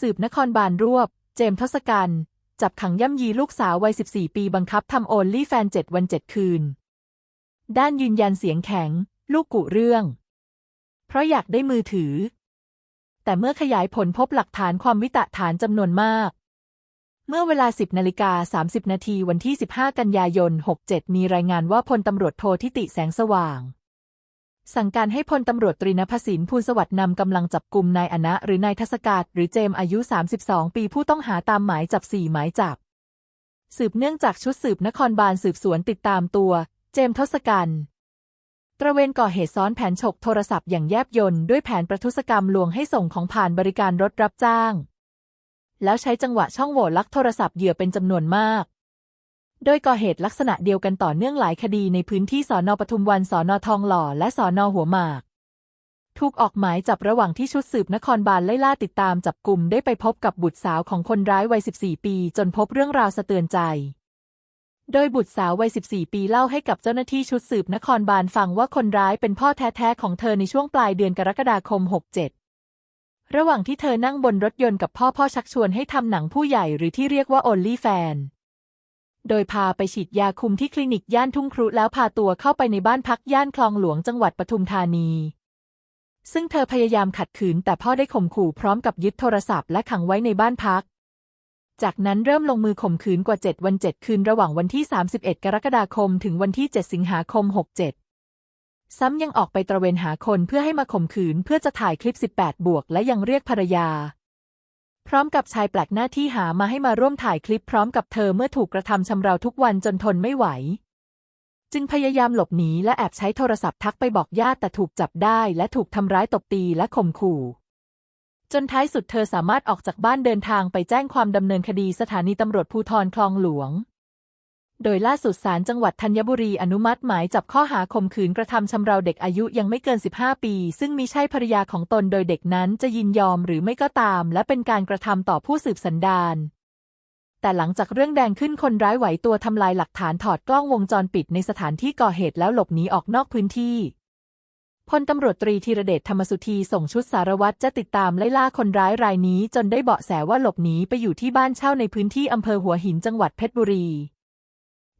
สืบนครบาลรวบ เจมทศกัณฐ์จับขังย่ำยีลูกสาววัย 14 ปีบังคับทำโอนลี่แฟน 7 วัน 7 คืน ด้านยืนยันเสียงแข็ง ลูกกุเรื่อง เพราะอยากได้มือถือ แต่เมื่อขยายผลพบหลักฐานความวิตะฐานจำนวนมาก เมื่อเวลา 10นาฬิกา30 นาทีวันที่ 15 กันยายน 67 มีรายงานว่าพลตำรวจโททิติแสงสว่าง สั่งการให้พลตำรวจตรีนภสินภูลสวัสดิ์นำกำลังจับกลุ่มนายอนะ หรือนายทศกาศหรือเจมอายุ 32 ปีผู้ต้องหาตามหมายจับ 4 หมายจับ สืบเนื่องจากชุดสืบนครบาลสืบสวนติดตามตัว เจมทศกัณฐ์ตระเวนก่อเหตุซ้อนแผนฉกโทรศัพท์อย่างแยบยลด้วยแผนประทุษกรรมลวงให้ส่งของผ่านบริการรถรับจ้าง แล้วใช้จังหวะช่องโหว่ลักโทรศัพท์เหยื่อเป็นจำนวนมาก โดยก่อเหตุลักษณะเดียวกันต่อเนื่องหลายคดีในพื้นที่สอนอปทุมวันสอนอทองหล่อ และสอนอหัวหมาก ถูกออกหมายจับระหว่างที่ชุดสืบนครบาลไล่ล่าติดตามจับกลุ่มได้ไปพบกับบุตรสาวของคนร้ายวัย 14 ปี จนพบเรื่องราวสะเตือนใจ โดยบุตรสาววัย 14 ปีเล่าให้กับเจ้าหน้าที่ชุดสืบนครบาลฟังว่าคนร้ายเป็นพ่อแท้ๆของเธอในช่วงปลายเดือนกรกฎาคม 67ระหว่างที่เธอนั่งบนรถยนต์กับพ่อพ่อชักชวนให้ทำหนังผู้ใหญ่หรือที่เรียกว่า Only Fan โดยพาไปฉีดยาคุมที่คลินิกย่านทุ่งครุแล้วพาตัวเข้าไปในบ้านพักย่านคลองหลวงจังหวัดปทุมธานี ซึ่งเธอพยายามขัดขืนแต่พ่อได้ข่มขู่พร้อมกับยึดโทรศัพท์และขังไว้ในบ้านพัก จากนั้นเริ่มลงมือข่มขืนกว่า 7 วัน 7 คืนระหว่างวันที่ 31 กรกฎาคม ถึงวันที่ 7 สิงหาคม 67ซ้ำยังออกไปตระเวนหาคนเพื่อให้มาข่มขืนเพื่อจะถ่ายคลิป 18 บวก และยังเรียกภรรยา พร้อมกับชายแปลกหน้าที่หามาให้มาร่วมถ่ายคลิปพร้อมกับเธอเมื่อถูกกระทำชำเราทุกวันจนทนไม่ไหว จึงพยายามหลบหนีและแอบใช้โทรศัพท์ทักไปบอกญาติแต่ถูกจับได้และถูกทำร้ายตบตีและข่มขู่ จนท้ายสุดเธอสามารถออกจากบ้านเดินทางไปแจ้งความดำเนินคดีสถานีตำรวจภูธรคลองหลวง โดยล่าสุดศาลจังหวัดธัญบุรีอนุมัติหมายจับข้อหาข่มขืนกระทำชำเราเด็กอายุยังไม่เกิน 15 ปี ซึ่งมิใช่ภรรยาของตนโดยเด็กนั้นจะยินยอมหรือไม่ก็ตาม และเป็นการกระทำต่อผู้สืบสันดานแต่หลังจากเรื่องแดงขึ้นคนร้ายไหวตัวทำลายหลักฐานถอดกล้องวงจรปิดในสถานที่ก่อเหตุแล้วหลบหนีออกนอกพื้นที่พลตำรวจตรีธีรเดชธรรมสุธีส่งชุดสารวัตรจะติดตามไล่ล่าคนร้ายรายนี้ จนได้เบาะแสว่าหลบหนีไปอยู่ที่บ้านเช่าในพื้นที่อำเภอหัวหินจังหวัดเพชรบุรี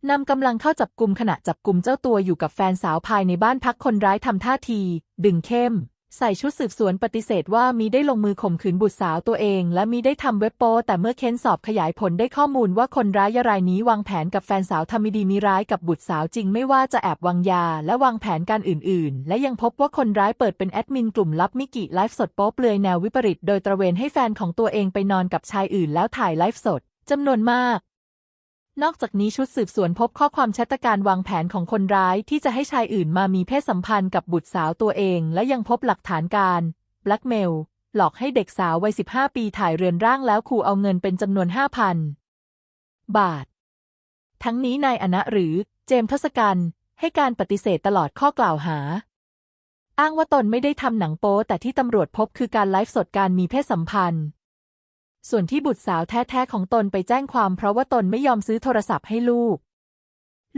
นำกำลังเข้าจับกลุ่มขณะจับกลุ่มเจ้าตัวอยู่กับแฟนสาวภายในบ้านพักคนร้ายทำท่าที ดึงเข้ม ใส่ชุดสืบสวนปฏิเสธว่ามีได้ลงมือข่มขืนบุตรสาวตัวเอง และมีได้ทำเว็บโป้แต่เมื่อเค้นสอบขยายผลได้ข้อมูลว่าคนร้ายรายนี้วางแผนกับแฟนสาวทำมิดีมีร้ายกับบุตรสาวจริงไม่ว่าจะแอบวางยา และวางแผนการอื่น ๆ และยังพบว่าคนร้ายเปิดเป็นแอดมินกลุ่มลับมิกิไลฟ์สดโป๊เปลือยแนววิปริตโดยตระเวนให้แฟนของตัวเองไปนอนกับชายอื่นแล้วถ่ายไลฟ์สดจำนวนมาก นอกจากนี้ชุดสืบสวนพบข้อความแชทการวางแผนของคนร้ายที่จะให้ชายอื่นมามีเพศสัมพันธ์กับบุตรสาวตัวเอง และยังพบหลักฐานการแบล็กเมลหลอกให้เด็กสาววัย 15 ปีถ่ายเรือนร่างแล้วขู่เอาเงินเป็นจำนวน 5,000 บาท ทั้งนี้นายอนะหรือเจมส์ทศกัณฐ์ให้การปฏิเสธตลอดข้อกล่าวหา อ้างว่าตนไม่ได้ทำหนังโป๊แต่ที่ตำรวจพบคือการไลฟ์สดการมีเพศสัมพันธ์ ส่วนที่บุตรสาวแท้ๆของตนไปแจ้งความเพราะว่าตนไม่ยอมซื้อโทรศัพท์ให้ลูก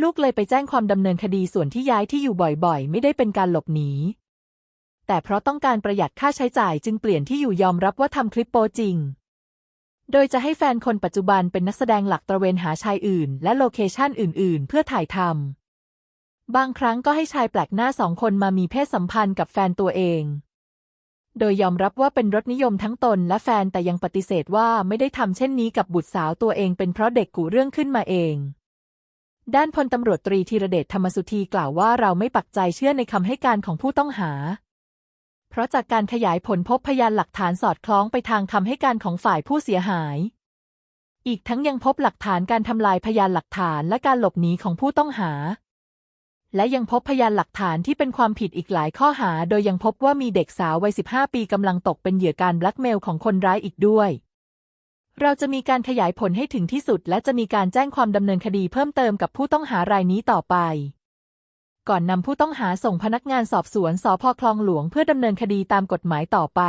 ลูกเลยไปแจ้งความดำเนินคดีส่วนที่ย้ายที่อยู่บ่อยๆ ไม่ได้เป็นการหลบหนี แต่เพราะต้องการประหยัดค่าใช้จ่ายจึงเปลี่ยนที่อยู่ยอมรับว่าทำคลิปโป๊จริง โดยจะให้แฟนคนปัจจุบันเป็นนักแสดงหลักตระเวนหาชายอื่น และโลเคชั่นอื่น ๆ เพื่อถ่ายทำบางครั้งก็ให้ชายแปลกหน้าสองคนมามีเพศสัมพันธ์กับแฟนตัวเอง โดยยอมรับว่าเป็นรสนิยมทั้งตนและแฟนแต่ยังปฏิเสธว่าไม่ได้ทำเช่นนี้กับบุตรสาวตัวเองเป็นเพราะเด็กกูเรื่องขึ้นมาเอง ด้านพลตำรวจตรีธีรเดชธรรมสุธีกล่าวว่าเราไม่ปักใจเชื่อในคำให้การของผู้ต้องหา เพราะจากการขยายผลพบพยานหลักฐานสอดคล้องไปทางคำให้การของฝ่ายผู้เสียหาย อีกทั้งยังพบหลักฐานการทำลายพยานหลักฐานและการหลบหนีของผู้ต้องหา และยังพบพยานหลักฐานที่เป็นความผิดอีกหลายข้อหา โดยยังพบว่ามีเด็กสาววัย 15 ปีกำลังตกเป็นเหยื่อการแบล็กเมลของคนร้ายอีกด้วย เราจะมีการขยายผลให้ถึงที่สุด และจะมีการแจ้งความดำเนินคดีเพิ่มเติมกับผู้ต้องหารายนี้ต่อไป ก่อนนำผู้ต้องหาส่งพนักงานสอบสวนสพคลองหลวงเพื่อดำเนินคดีตามกฎหมายต่อไป